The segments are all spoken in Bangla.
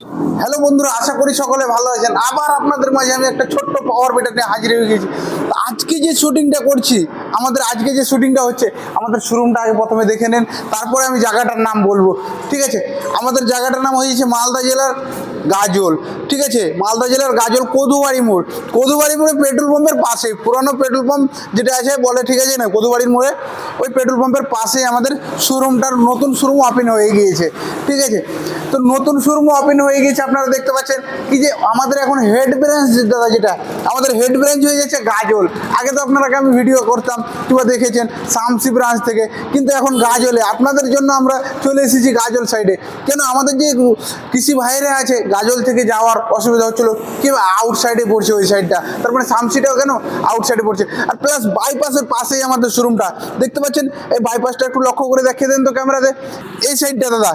হ্যালো বন্ধুরা, আশা করি সকলে ভালো আছেন। আবার আপনাদের মাঝে আমি একটা ছোট্ট পাওয়ার বেটার নিয়ে হাজির হয়ে গেছি। আজকে যে শুটিংটা করছি, আমাদের আজকে যে শুটিংটা হচ্ছে, আমাদের শোরুমটা আগে প্রথমে দেখে নেন, তারপরে আমি জায়গাটার নাম বলব, ঠিক আছে? আমাদের জায়গাটার নাম হয়েছে মালদা জেলার গাজল, ঠিক আছে? মালদা জেলার গাজল কদুবাড়ি মোড়। কদুবাড়ি মোড়ে পেট্রোল পাম্পের পাশে পুরানো পেট্রোল পাম্প যেটা আছে, বলে ঠিক আছে না, কদুবাড়ির মোড়ে, ওই পেট্রোল পাম্পের পাশেই আমাদের শোরুমটার নতুন শোরুম ওপেন হয়ে গিয়েছে, ঠিক আছে? তো নতুন শোরুম ওপেন হয়ে গিয়েছে, আপনারা দেখতে পাচ্ছেন। কি যে আমাদের এখন হেড ব্রাঞ্চ দাদা যেটা, আমাদের হেড ব্রাঞ্চ হয়ে যাচ্ছে গাজল। আগে তো আপনারা আমি ভিডিও করতাম, কিংবা দেখেছেন শামসি ব্রাঞ্চ থেকে, কিন্তু এখন গাজলে। আপনাদের জন্য আমরা চলে এসেছি গাজল সাইডে কেন? আমাদের যে কৃষি ভাইরা আছে গাজল থেকে যাওয়ার অসুবিধা হচ্ছিল কিংবা আউটসাইডে পড়ছে ওই সাইডটা তার মানে শামসিটাও কেন আউটসাইডে পড়ছে? আর প্লাস বাইপাসের পাশেই আমাদের শোরুমটা দেখতে পাচ্ছেন? এই বাইপাসটা একটু লক্ষ্য করে দেখিয়ে দেন তো ক্যামেরাতে এই সাইডটা দাদা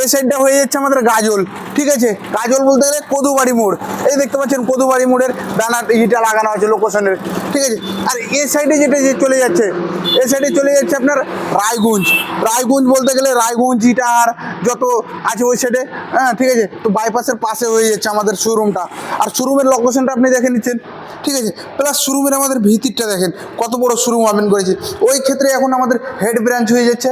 এই সাইডটা হয়ে যাচ্ছে আমাদের গাজল, ঠিক আছে? গাজল বলতে গেলে কদুবাড়ি মোড়। এই দেখতে পাচ্ছেন কদুবাড়ি মোড়ের ব্যানার ইটা লাগানো আছে লোকেশনের, ঠিক আছে? আর এই সাইডে যেটা যে চলে যাচ্ছে এই সাইডে চলে যাচ্ছে আপনার রায়গঞ্জ। রায়গঞ্জ বলতে গেলে রায়গঞ্জ ইটার যত আছে ওই সাইডে হ্যাঁ ঠিক আছে? তো বাইপাসের পাশে হয়ে যাচ্ছে আমাদের শোরুমটা আর শোরুমের লোকেশনটা আপনি দেখে নিচ্ছেন, ঠিক আছে? প্লাস শোরুমের আমাদের ভিতিরটা দেখেন, কত বড় শোরুম ওপেন করেছে। ওই ক্ষেত্রে এখন আমাদের হেড ব্রাঞ্চ হয়ে যাচ্ছে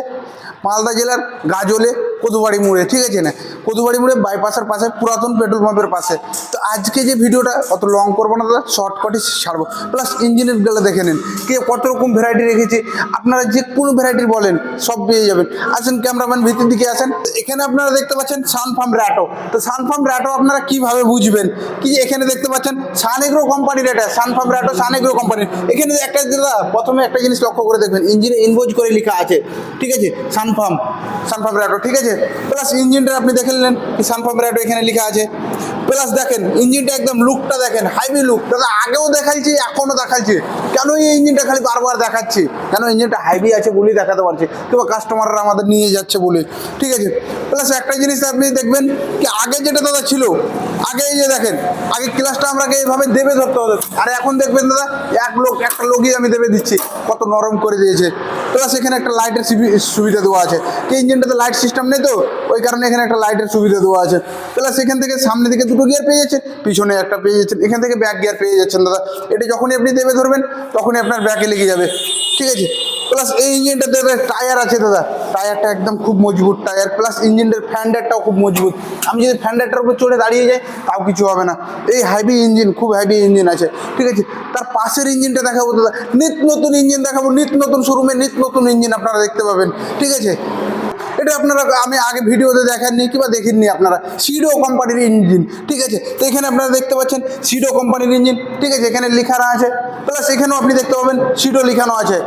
মালদা জেলার গাজলে। কদুবাড়ি মোড়ে, ঠিক আছে না? কদুবাড়ি মোড়ে বাইপাসের পাশে পুরাতন পেট্রোল পাম্পের পাশে। তো আজকে যে ভিডিওটা, অত লং করব না দাদা শর্টকাটই ছাড়বো। প্লাস ইঞ্জিনের গেলে দেখে নিন। কে কত রকম ভ্যারাইটি রেখেছে, আপনারা যে কোনো ভ্যারাইটির বলেন, সব পেয়ে যাবেন। আসেন ক্যামেরাম্যান ভিতর দিকে আসেন। এখানে আপনারা দেখতে পাচ্ছেন সানফার্ম র্যাটো তো সানফার্ম র্যাটো আপনারা কীভাবে বুঝবেন? কি এখানে দেখতে পাচ্ছেন? সানেগ্রো কোম্পানির এটা সানফার্ম র্যাটো সানেগ্রো কোম্পানির এখানে একটা দাদা, প্রথমে একটা জিনিস লক্ষ্য করে দেখবেন। ইঞ্জিনে ইনভোজ করে লেখা আছে। ঠিক আছে? সানফার্ম সানফার্ম র্যাটো ঠিক আছে? প্লাস ইঞ্জিনটা আপনি দেখে নিলেন কি সানফার্ম এখানে লেখা আছে। প্লাস দেখেন ইঞ্জিনটা একদম লুকটা দেখেন হাইবি লুক দাদা, আগেও দেখাইছি, এখনও দেখাচ্ছি কেন এই ইঞ্জিনটা খালি বারবার দেখাচ্ছি? কেন ইঞ্জিনটা হাইবি আছে বলেই দেখাতে পারছি? কিংবা কাস্টমাররা আমাদের নিয়ে যাচ্ছে বলে। ঠিক আছে? প্লাস একটা জিনিস আপনি দেখবেন কি, আগে যেটা দাদা ছিল, আগে এই যে দেখেন, আগে ক্লাসটা আমাকে এইভাবে দেবে ধরতে হতো আর এখন দেখবেন দাদা, এক লোক, একটা লোকই আমি দেবে দিচ্ছি। কত নরম করে দিয়েছে। প্লাস এখানে একটা লাইটের সুবিধা দেওয়া আছে। কি ইঞ্জিনটাতে লাইট সিস্টেম নেই তো? ওই কারণে এখানে একটা লাইটের সুবিধা দেওয়া আছে। প্লাস এখান থেকে সামনে দিকে দুটো গিয়ার পেয়ে যাচ্ছেন, পিছনে একটা পেয়ে যাচ্ছেন, এখান থেকে ব্যাক গিয়ার পেয়ে যাচ্ছেন দাদা। এটা যখনই আপনি দেবে ধরবেন, তখনই আপনার ব্যাকে লেগে যাবে। ঠিক আছে? প্লাস এই ইঞ্জিনটাতে টায়ার আছে দাদা। টায়ারটা একদম খুব মজবুত টায়ার প্লাস ইঞ্জিনটার ফ্যান্ডারটাও খুব মজবুত। আমি যদি ফ্যান্ডারটার উপর চড়ে দাঁড়িয়ে যাই, তাও কিছু হবে না। এই হাইবি ইঞ্জিন খুব হাইবি ইঞ্জিন আছে। ঠিক আছে? তার পাশের ইঞ্জিনটা দেখাবো দাদা। নিত নতুন ইঞ্জিন দেখাবো নিত নতুন শোরুমে নিত নতুন ইঞ্জিন আপনারা দেখতে পাবেন। ঠিক আছে? এটা আপনারা আমি আগে ভিডিওতে দেখাননি কিংবা দেখেননি আপনারা। সিডো কোম্পানির ইঞ্জিন ঠিক আছে? তো এখানে আপনারা দেখতে পাচ্ছেন সিডো কোম্পানির ইঞ্জিন ঠিক আছে? এখানে লেখানো আছে। প্লাস এখানেও আপনি দেখতে পাবেন সিডো লেখানো আছে।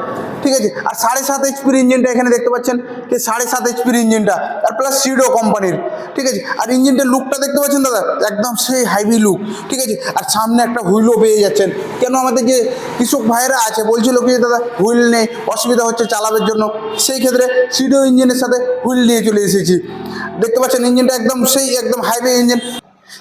ঠিক আছে? আর সাড়ে সাত এইচপির ইঞ্জিনটা এখানে দেখতে পাচ্ছেন? যে সাড়ে সাত এইচপির ইঞ্জিনটা আর প্লাস সিডো কোম্পানির ঠিক আছে? আর ইঞ্জিনটার লুকটা দেখতে পাচ্ছেন দাদা? একদম সেই হাইভি লুক ঠিক আছে? আর সামনে একটা হুইলও পেয়ে যাচ্ছেন। কেন আমাদের যে কৃষক ভাইয়েরা আছে, বলছিল কি দাদা, হুইল নেই, অসুবিধা হচ্ছে চালাবের জন্য। সেই ক্ষেত্রে সিডো ইঞ্জিনের সাথে হুইল নিয়ে চলে এসেছি। দেখতে পাচ্ছেন ইঞ্জিনটা একদম সেই, একদম হাইভি ইঞ্জিন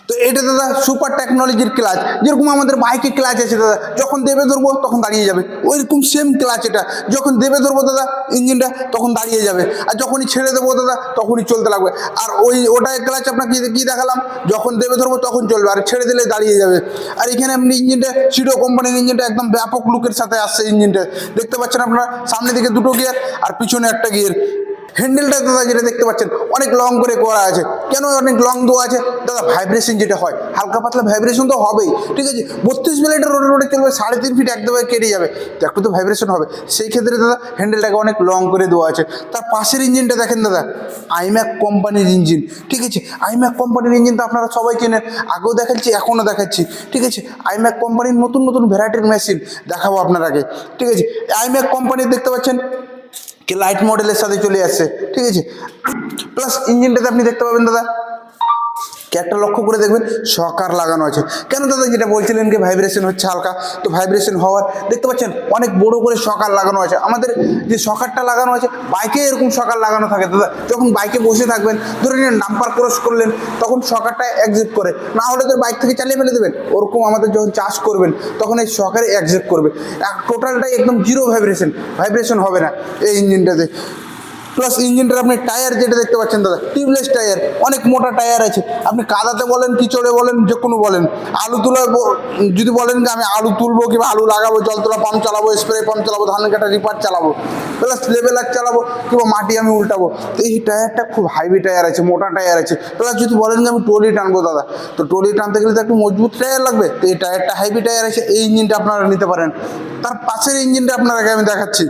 তো এটা দাদা সুপার টেকনোলজির ক্লাচ যেরকম আমাদের বাইকে ক্লাচ আছে দাদা, যখন দেবে ধরবো তখন দাঁড়িয়ে যাবে। ওইরকম সেম ক্লাচ এটা। যখন দেবে ধরবো দাদা ইঞ্জিনটা তখন দাঁড়িয়ে যাবে। আর যখনই ছেড়ে দেবো দাদা তখনই চলতে লাগবে। আর ওই ওটাই ক্লাচ আপনাকে কী দেখালাম? যখন দেবে ধরবো তখন চলবে। আর ছেড়ে দিলে দাঁড়িয়ে যাবে। আর এখানে আপনি ইঞ্জিনটা সিডো কোম্পানির ইঞ্জিনটা একদম ব্যাপক লুকের সাথে আসছে ইঞ্জিনটা দেখতে পাচ্ছেন আপনারা? সামনে দিকে দুটো গিয়ার আর পিছনে একটা গিয়ার হ্যান্ডেলটা দাদা যেটা দেখতে পাচ্ছেন, অনেক লং করে করা আছে। কেন অনেক লং দেওয়া আছে? দাদা ভাইব্রেশন যেটা হয়, হালকা পাতলা ভাইব্রেশন তো হবেই, ঠিক আছে? বত্রিশ মিনিটের রোডে রোডে চলবে, সাড়ে তিন ফিট একদম কেটে যাবে একটু তো ভাইব্রেশন হবে। সেই ক্ষেত্রে দাদা হ্যান্ডেলটাকে অনেক লং করে দেওয়া আছে। তার পাশের ইঞ্জিনটা দেখেন দাদা আইম্যাক কোম্পানির ইঞ্জিন ঠিক আছে? আইম্যাক কোম্পানির ইঞ্জিন তো আপনারা সবাই চেনেন, আগেও দেখাচ্ছি, এখনও দেখাচ্ছি, ঠিক আছে? আইম্যাক কোম্পানির নতুন নতুন ভ্যারাইটির মেশিন দেখাবো আপনার আগে, ঠিক আছে? আইম্যাক কোম্পানির দেখতে পাচ্ছেন লাইট মডেলের সাথে চলে আসছে ঠিক আছে? প্লাস ইঞ্জিনটাতে আপনি দেখতে পাবেন দাদা একটা লক্ষ্য করে দেখবেন সকার লাগানো আছে। কেন দাদা যেটা বলছিলেন কি ভাইব্রেশন হচ্ছে হালকা? তো ভাইব্রেশন হওয়ার, দেখতে পাচ্ছেন অনেক বড় করে সকার লাগানো আছে। আমাদের যে সকারটা লাগানো আছে বাইকে এরকম সকার লাগানো থাকে দাদা। যখন বাইকে বসে থাকবেন, ধরে নিন নাম্বার ক্রস করলেন, তখন সকারটা একজিট করে। না হলে তো বাইক থেকে চালিয়ে ফেলে দেবেন। ওরকম আমাদের যখন চার্জ করবেন, তখন এই সকারে একজিট করবে। টোটালটাই একদম জিরো ভাইব্রেশন ভাইব্রেশন হবে না এই ইঞ্জিনটাতে প্লাস ইঞ্জিনটার আপনি টায়ার যেটা দেখতে পাচ্ছেন দাদা টিউবলেস টায়ার অনেক মোটা টায়ার আছে। আপনি কাদাতে বলেন কিচড়ে বলেন যে কোনো বলেন, আলু তোলা যদি বলেন যে আমি আলু তুলবো কিংবা আলু লাগাবো, জল তোলা পাম্প চালাবো স্প্রে পাম্প চালাবো, ধান কাটা রিপার চালাবো প্লাস লেবেলার চালাবো কিংবা মাটি আমি উল্টাবো, তো এই টায়ারটা খুব হাইভি টায়ার আছে, মোটা টায়ার আছে। প্লাস যদি বলেন যে আমি ট্রলি টানবো দাদা, তো ট্রলি টানতে গেলে তো একটু মজবুত টায়ার লাগবে, তো এই টায়ারটা হাইভি টায়ার আছে, এই ইঞ্জিনটা আপনারা নিতে পারেন। তার পাশের ইঞ্জিনটা আপনারাকে আমি দেখাচ্ছি।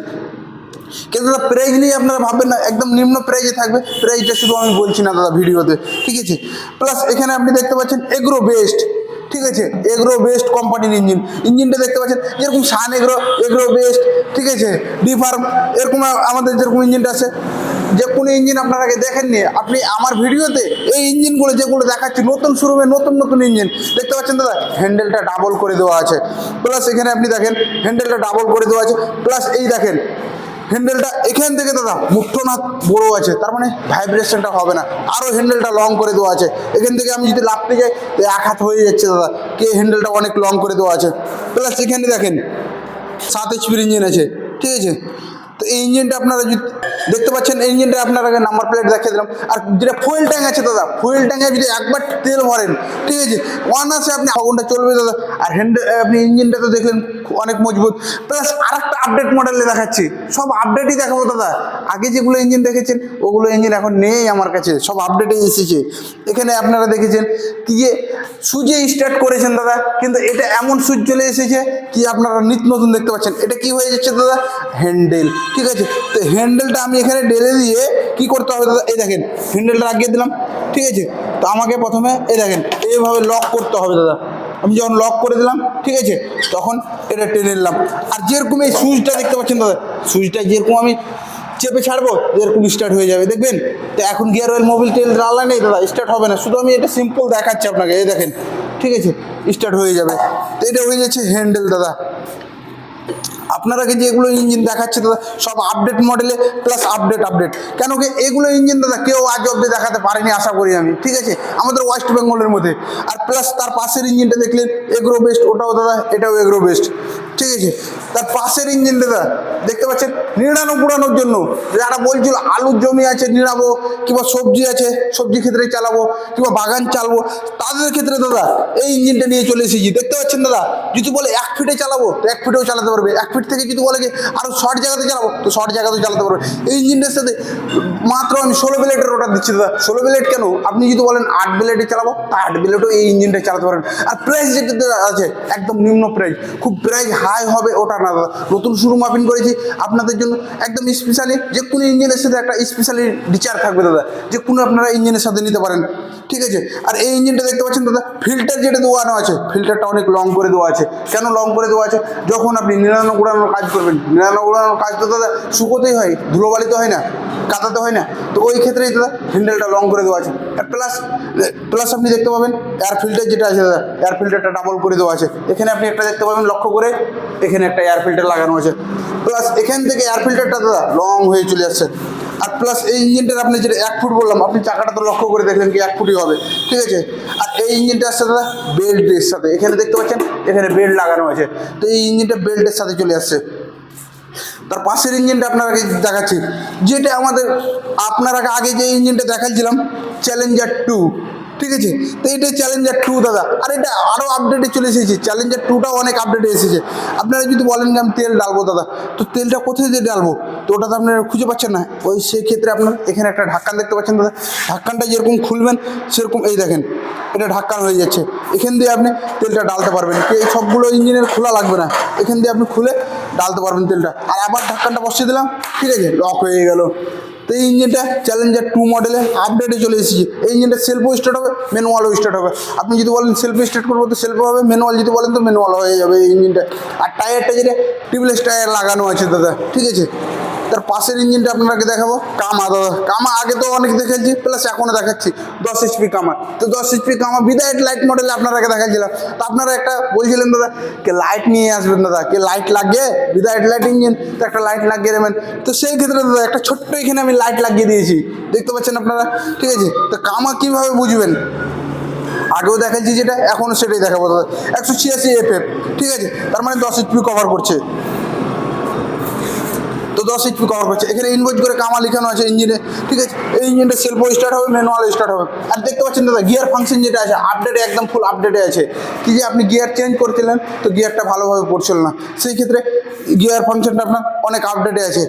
কিন্তু দাদা প্রাইজ নিয়ে আপনারা ভাববেন না, একদম নিম্ন প্রাইজে থাকবে। প্রাইজটা শুধু আমি বলছি না দাদা ভিডিওতে, ঠিক আছে? প্লাস এখানে আপনি দেখতে পাচ্ছেন এগ্রো বেস্ট ঠিক আছে? এগ্রো বেস্ট কোম্পানির ইঞ্জিন ইঞ্জিনটা দেখতে পাচ্ছেন, যেরকম সান এগ্রো এগ্রো বেস্ট ঠিক আছে? ডি ফার্ম এরকম আমাদের যেরকম ইঞ্জিনটা আছে। যে কোনো ইঞ্জিন আপনারা আগে দেখেননি আপনি আমার ভিডিওতে এই ইঞ্জিনগুলো যেগুলো দেখাচ্ছি, নতুন শুরু শোরুমে নতুন নতুন ইঞ্জিন দেখতে পাচ্ছেন দাদা হ্যান্ডেলটা ডাবল করে দেওয়া আছে। প্লাস এখানে আপনি দেখেন হ্যান্ডেলটা ডাবল করে দেওয়া আছে। প্লাস এই দেখেন হ্যান্ডেলটা এখান থেকে দাদা মুঠো না বড়ো আছে, তার মানে ভাইব্রেশনটা হবে না। আরও হ্যান্ডেলটা লং করে দেওয়া আছে। এখান থেকে আমি যদি লাফতে যাই তো এক হাত হয়ে যাচ্ছে দাদা, কে হ্যান্ডেলটা অনেক লং করে দেওয়া আছে? প্লাস এখানে দেখেন, সাত এইচপির ইঞ্জিন আছে, ঠিক আছে? তো এই ইঞ্জিনটা আপনারা যদি দেখতে পাচ্ছেন ইঞ্জিনটা আপনারা নাম্বার প্লেট দেখিয়ে দিলাম। আর যেটা ফুয়েল ট্যাঙ্ক আছে দাদা ফুয়েল ট্যাঙ্কে যদি একবার তেল ভরেন, ঠিক আছে ওয়ান আছে আপনি ছ ঘণ্টা চলবে দাদা। আর হ্যান্ড আপনি ইঞ্জিনটা তো দেখলেন অনেক মজবুত। প্লাস আর একটা আপডেট মডেলে দেখাচ্ছি, সব আপডেটই দেখাবো দাদা। আগে যেগুলো ইঞ্জিন দেখেছেন, ওগুলো ইঞ্জিন এখন নেই আমার কাছে, সব আপডেটে এসেছে। এখানে আপনারা দেখেছেন কি যে সুইচে স্টার্ট করেছেন দাদা, কিন্তু এটা এমন সুইচ চলে এসেছে কি আপনারা নিত্য নতুন দেখতে পাচ্ছেন। এটা কি হয়ে যাচ্ছে দাদা? হ্যান্ডেল ঠিক আছে? তো হ্যান্ডেলটা আমি এখানে ডেলে দিয়ে কি করতে হবে? দাদা এই দেখেন হ্যান্ডেলটা লাগিয়ে দিলাম, ঠিক আছে? তো আমাকে প্রথমে এই দেখেন, এইভাবে লক করতে হবে দাদা। আমি যখন লক করে দিলাম, ঠিক আছে? তখন এটা টেনে নিলাম। আর যেরকম এই সুইচটা দেখতে পাচ্ছেন দাদা, সুইচটা যেরকম আমি চেপে ছাড়বো যেরকম স্টার্ট হয়ে যাবে, দেখবেন? তো এখন গিয়ার অয়েল মোবিল তেল ডালা নেই দাদা স্টার্ট হবে না। শুধু আমি এটা সিম্পল দেখাচ্ছি আপনাকে, এই দেখেন, ঠিক আছে? স্টার্ট হয়ে যাবে। তো এটা হয়ে যাচ্ছে হ্যান্ডেল দাদা। আপনারাকে যেগুলো ইঞ্জিন দেখাচ্ছে দাদা, সব আপডেট মডেলে প্লাস আপডেট আপডেট কেন কি এগুলো ইঞ্জিন দাদা কেউ আজ অব্দি দেখাতে পারেনি, আশা করি আমি, ঠিক আছে? আমাদের ওয়েস্ট বেঙ্গলের মধ্যে। আর প্লাস তার পাশের ইঞ্জিনটা দেখলেন এগ্রো বেস্ট ওটাও দাদা, এটাও এগ্রো বেস্ট ঠিক আছে? তার পাশের ইঞ্জিন দাদা দেখতে পাচ্ছেন? নিড়ানো পুড়ানোর জন্য। যারা বলছিল আলুর জমি আছে নিড়াবো কিংবা সবজি আছে, সবজি ক্ষেত্রে চালাবো, কিংবা বাগান চালাবো, তাদের ক্ষেত্রে দাদা, এই ইঞ্জিনটা নিয়ে চলে এসেছি। দেখতে পাচ্ছেন দাদা? যদি বলে এক ফিটে চালাবো, তো এক ফিটেও চালাতে পারবে। এক ফিট থেকে যদি বলে কি আরও শর্ট জায়গাতে চালাবো, তো শর্ট জায়গাতেও চালাতে পারবে। এই ইঞ্জিনটার সাথে মাত্র আমি ষোলো ব্লেডের অর্ডার দিচ্ছি দাদা। ষোলো ব্লেড কেন? আপনি যদি বলেন আট ব্লেডে চালাবো, তা আট ব্লেডও এই ইঞ্জিনটা চালাতে পারেন। আর প্রাইস যেটা আছে, একদম নিম্ন প্রাইস খুব প্রাইস হাই হবে ওটা না। দাদা নতুন শুরু মাপিন করেছি। আপনাদের জন্য একদম স্পেশালি যে কোনো ইঞ্জিনের সাথে একটা স্পেশালি ডিচার থাকবে দাদা। যে কোনো আপনারা ইঞ্জিনের সাথে নিতে পারেন। ঠিক আছে? আর এই ইঞ্জিনটা দেখতে পাচ্ছেন দাদা ফিল্টার যেটা দেওয়ানো আছে ফিল্টারটা অনেক লং করে দেওয়া আছে। কেন লং করে দেওয়া আছে? যখন আপনি নিরানো গুড়ানোর কাজ করবেন, নিরানো গুড়ানোর কাজ তো দাদা শুকোতেই হয়, ধুলোবালিতে হয় না কাদাতে হয় না। তো ওই ক্ষেত্রেই দাদা হ্যান্ডেলটা লং করে দেওয়া আছে। আর প্লাস প্লাস আপনি দেখতে পাবেন এয়ার ফিল্টার যেটা আছে দাদা এয়ার ফিল্টারটা ডাবল করে দেওয়া আছে। এখানে আপনি একটা দেখতে পাবেন, লক্ষ্য করে এখানে একটা এয়ার ফিল্টার লাগানো আছে প্লাস এখান থেকে এয়ার ফিল্টারটা দাদা লং হয়ে চলে আসছে আর প্লাস এই ইঞ্জিনটার আপনি যেটা এক ফুট বললাম, আপনি চাকাটা তো লক্ষ্য করে দেখলেন কি এক ফুটই হবে। ঠিক আছে? আর এই ইঞ্জিনটা আসছে দাদা বেল্টের সাথে, এখানে দেখতে পাচ্ছেন? এখানে বেল্ট লাগানো আছে তো এই ইঞ্জিনটা বেল্টের সাথে চলে আসছে তার পাশের ইঞ্জিনটা আপনাকে দেখাচ্ছি। যেটা আমাদের, আপনারা আগে যে ইঞ্জিনটা দেখাচ্ছিলাম চ্যালেঞ্জার টু ঠিক আছে? তো এটা চ্যালেঞ্জার টু দাদা। আর এটা আরও আপডেটে চলে এসেছে। চ্যালেঞ্জার টুটাও অনেক আপডেটে এসেছে। আপনারা যদি বলেন যে আমি তেল ডালবো দাদা, তো তেলটা কোথায় দিয়ে ডালবো তো ওটা তো আপনারা খুঁজে পাচ্ছেন না। ওই সেই ক্ষেত্রে আপনার এখানে একটা ঢাক্কান দেখতে পাচ্ছেন, দাদা। ঢাক্কানটা যেরকম খুলবেন, সেরকম এই দেখেন, এটা ঢাক্কান হয়ে যাচ্ছে। এখান দিয়ে আপনি তেলটা ডালতে পারবেন। এই সবগুলো ইঞ্জিনের খোলা লাগবে না। এখান দিয়ে আপনি খুলে ডালতে পারবেন তেলটা। আর আবার ঢাক্কানটা বসিয়ে দিলাম। ঠিক আছে লক হয়ে গেল। তো এই ইঞ্জিনটা চ্যালেঞ্জার টু মডেলে আপডেটে চলে এসেছে। এই ইঞ্জিনটা সেলফও স্টার্ট হবে ম্যানুয়ালও স্টার্ট হবে। আপনি যদি বলেন সেলফ স্টার্ট করব তো সেলফও হবে ম্যানুয়াল যদি বলেন তো ম্যানুয়াল হয়ে যাবে এই ইঞ্জিনটা আর টায়ারটা যেটা টিউবলেস টায়ার লাগানো আছে দাদা, ঠিক আছে? তার পাশের ইঞ্জিনটা আপনাকে দেখাবো। কামা, দাদা। কামা আগে তো অনেক দেখেছি প্লাস এখনও দেখাচ্ছি। দশ এইচপি কামা। তো দশ এইচপি কামা বিদায়ট লাইট মডেলে আপনারাকে দেখাচ্ছিলাম তো আপনারা একটা বলছিলেন, দাদা, কে লাইট নিয়ে আসবেন, দাদা? কে লাইট লাগিয়ে? বিদায়ট লাইট ইঞ্জিন তো একটা লাইট লাগিয়ে দেবেন। তো সেই ক্ষেত্রে, দাদা, একটা ছোট্ট এখানে আমি লাইট লাগিয়ে দিয়েছি। দেখতে পাচ্ছেন আপনারা? ঠিক আছে? তো কামা কীভাবে বুঝবেন? আগেও দেখাচ্ছি যেটা, এখনও সেটাই দেখাবো, দাদা। একশো ছিয়াশি এফ ঠিক আছে? তার মানে দশ এইচপি কভার করছে। তো দশ এইচপি কভার করছে। এখানে ইনভোজ করে কামা লেখানো আছে ইঞ্জিনে ঠিক আছে? এই ইঞ্জিনটা সেলফ স্টার্ট হবে ম্যানুয়াল স্টার্ট হবে। আর দেখতে পাচ্ছেন দাদা গিয়ার ফাংশন যেটা আছে আপডেটে একদম ফুল আপডেটে আছে। কি যে আপনি গিয়ার চেঞ্জ করছিলেন, তো গিয়ারটা ভালোভাবে পড়ছিল না। সেই ক্ষেত্রে গিয়ার ফাংশনটা আপনার অনেক আপডেটে আছে।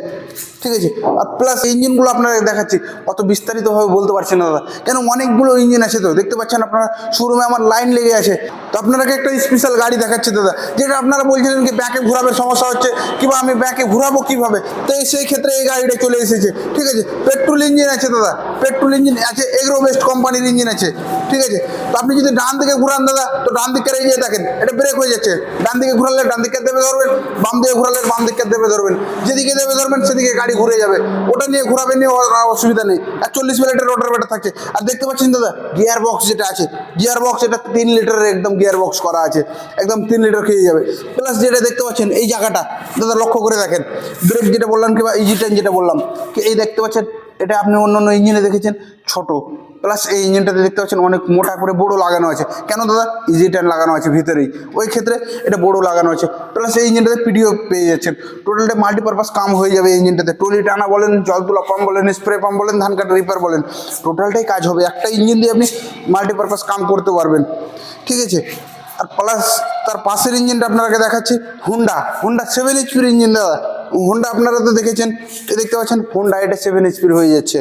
ঠিক আছে? আর প্লাস ইঞ্জিনগুলো আপনারা দেখাচ্ছি। অত বিস্তারিতভাবে বলতে পারছি না দাদা। কেন অনেকগুলো ইঞ্জিন আছে তো। দেখতে পাচ্ছেন আপনারা শোরুমে আমার লাইন লেগে আছে। তো আপনারাকে একটা স্পেশাল গাড়ি দেখাচ্ছে দাদা। যেটা আপনারা বলছিলেন কি, ব্যাকে ঘোরাবে সমস্যা হচ্ছে। কিংবা আমি ব্যাকে ঘোরাবো কীভাবে? তো সেই ক্ষেত্রে এই গাড়িটা চলে এসেছে। ঠিক আছে? পেট্রোল ইঞ্জিন আছে দাদা। পেট্রোল ইঞ্জিন আছে, এগ্রো বেস্ট কোম্পানির ইঞ্জিন আছে। ঠিক আছে? তো আপনি যদি ডান দিকে ঘুরান দাদা, তো ডান দিকে এগিয়ে থাকেন এটা ব্রেক হয়ে যাচ্ছে। ডান দিকে ঘুরালে ডান দিকে দেবে ধরবেন, বাম দিকে ঘুরালে বাম দিকে দেবে ধরবেন। যেদিকে দেবে ধরবেন, সেদিকে গাড়ি ঘুরে যাবে। ওটা নিয়ে ঘোরাবে নিয়ে অসুবিধা নেই। আর চল্লিশ মিনিটের রোটার বেটার থাকছে। আর দেখতে পাচ্ছেন দাদা গিয়ার বক্স যেটা আছে গিয়ার বক্স এটা তিন লিটারের একদম গিয়ার বক্স করা আছে। একদম তিন লিটার খেয়ে যাবে। প্লাস যেটা দেখতে পাচ্ছেন, এই জায়গাটা, দাদা লক্ষ্য করে দেখেন। ব্রেক যেটা বললাম কিংবা ইজি টেন যেটা বললাম এই দেখতে পাচ্ছেন? এটা আপনি অন্য অন্য ইঞ্জিনে দেখেছেন, ছোট। প্লাস এই ইঞ্জিনটাতে দেখতে পাচ্ছেন অনেক মোটা করে বড় লাগানো আছে। কেন দাদা? ইজি টেন লাগানো আছে ভিতরেই। ওই ক্ষেত্রে এটা বড় লাগানো আছে। প্লাস এই ইঞ্জিনটাতে পিডিও পেয়ে যাচ্ছেন। টোটালটা মাল্টিপারপাস কাম হয়ে যাবে এই ইঞ্জিনটাতে টলি টানা বলেন, জল তোলা পাম্প বলেন স্প্রে পাম্প বলেন, ধান কাটা রিপার বলেন টোটালটাই কাজ হবে। একটা ইঞ্জিন দিয়ে আপনি মাল্টিপারপাস কাম করতে পারবেন। ঠিক আছে? আর প্লাস তার পাশের ইঞ্জিনটা আপনাকে দেখাচ্ছি হুন্ডা হুন্ডা সেভেন এইচপির ইঞ্জিন দাদা। হুন্ডা আপনারা তো দেখেছেন দেখতে পাচ্ছেন হুন্ডা এটা সেভেন এইচপির হয়ে যাচ্ছে।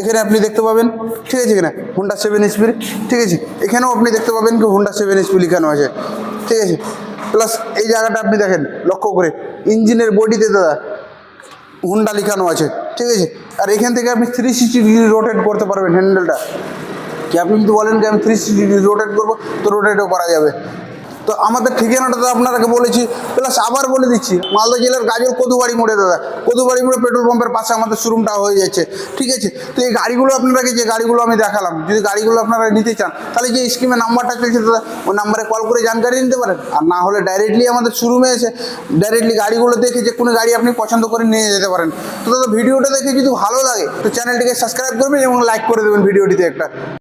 এখানে আপনি দেখতে পাবেন, ঠিক আছে এখানে হুন্ডা সেভেন এইচপির ঠিক আছে? এখানেও আপনি দেখতে পাবেন কি হুন্ডা সেভেন এইচপি লেখানো আছে, ঠিক আছে? প্লাস এই জায়গাটা আপনি দেখেন, লক্ষ্য করে, ইঞ্জিনের বডিতে দাদা হুন্ডা লেখানো আছে, ঠিক আছে? আর এখান থেকে আপনি থ্রি সিক্সটি ডিগ্রি রোটেট করতে পারবেন হ্যান্ডেলটা কি আপনি যদি বলেন কি আমি থ্রি সিক্সটি ডিগ্রি রোটেট করব, তো রোটেটও করা যাবে। তো আমাদের ঠিকানাটা তো আপনাকে বলেছি প্লাস আবার বলে দিচ্ছি, মালদা জেলার গাজল কদুবাড়ি মোড়ে দাদা কদুবাড়ি মোড়ে পেট্রোল পাম্পের পাশে আমাদের শোরুমটা হয়ে যাচ্ছে, ঠিক আছে? তো এই গাড়িগুলো আপনারাকে যে গাড়িগুলো আমি দেখালাম, যদি গাড়িগুলো আপনারা নিতে চান, তাহলে যে স্কিমে নাম্বারটা চলছে দাদা, ওই নাম্বারে কল করে জানকারি নিতে পারেন। আর না হলে ডাইরেক্টলি আমাদের শোরুমে এসে ডাইরেক্টলি গাড়িগুলো দেখে যে কোনো গাড়ি আপনি পছন্দ করে নিয়ে যেতে পারেন। তো দাদা, ভিডিওটা দেখে যদি ভালো লাগে, তো চ্যানেলটিকে সাবস্ক্রাইব করবেন এবং লাইক করে দেবেন ভিডিওটিতে একটা।